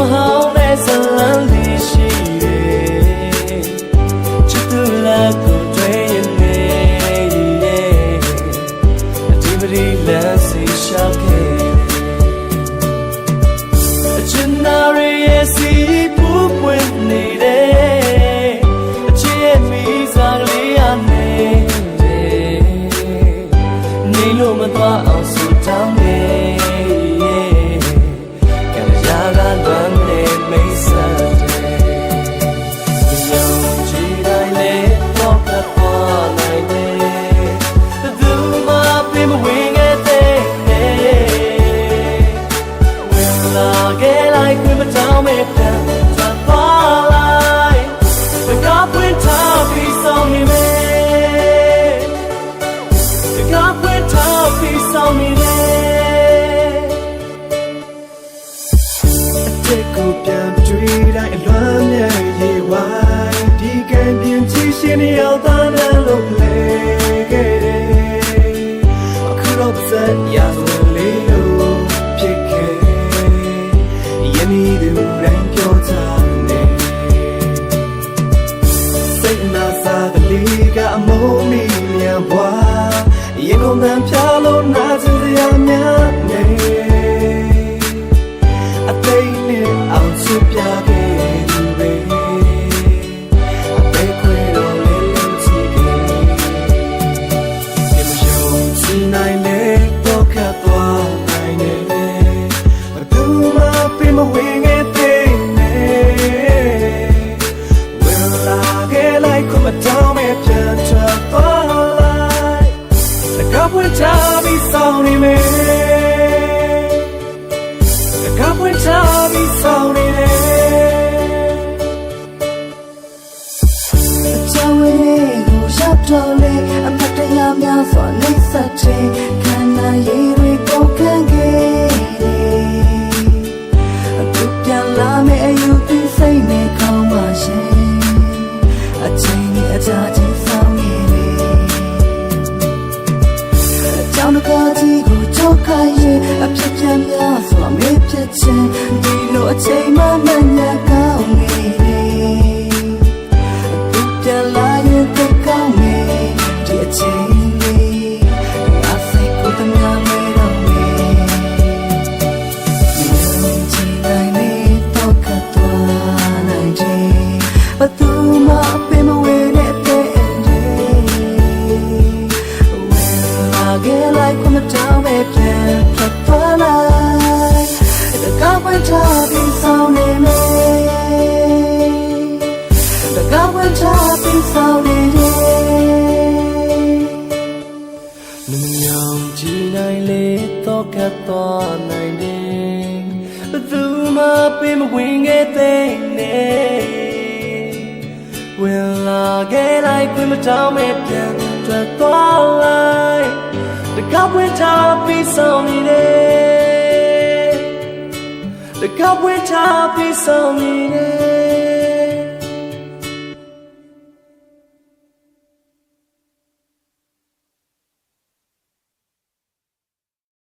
မ ဝင်လာခဲ့လိုက်ခွင့်မတောင်းမဲ့ပြန်သွားလိုက်တကားပွင့်ထားပြီးဆောင်နေမယ်တကားပွင့်ထားပြီးဆောင်နေတယ်အတက်ကိုပြန်တွေ့တိုင်း နေ့သူတိုင်းပြောချနေစိတ်နာစားကလေး ပ်ဝင်ချပြီးဆောင်နေမယ်တကပ်ဝင်ချပြီးဆောင်နေတယ်ချောင်းလေးကိုရောက်တော့လေအမတ်တရားများစွာနှိမ့်ဆက်ခြင်း ကြောင်းတကားကြီးကိုကြောက်ခိုင်းရင်အဖြစ်ပြန်များစွာမေးဖြစ်ခြင်းဒီလိုအချိန်မှမညာကောင်းနေတယ်ပြန်လာရင်သိကောင်းမယ်ဒီအချိန်လေးငါစိတ်ကိုတမန်မဲတော့မယ်ဒီလိုချင်နိုင်နေတော့ကသွားနိုင်တယ်ဘသူ ကဝချပြီးဆောင်နေတယ်မညောင်ကြည်နိုင်လေတော့ကတ်သွားနိုင်တယ်ဘယ်သူမှပြင်မဝင်ခဲ့တဲ့နေဝင်လာခဲ့လိုက်ခွင့်မတောင်းမဲ့ပြန်ထွက်သွားလိုက်တကပ်ဝင်ထားပြီးဆောင်နေတယ်တကပ်ဝင်ထားပြီးဆောင်နေတယ်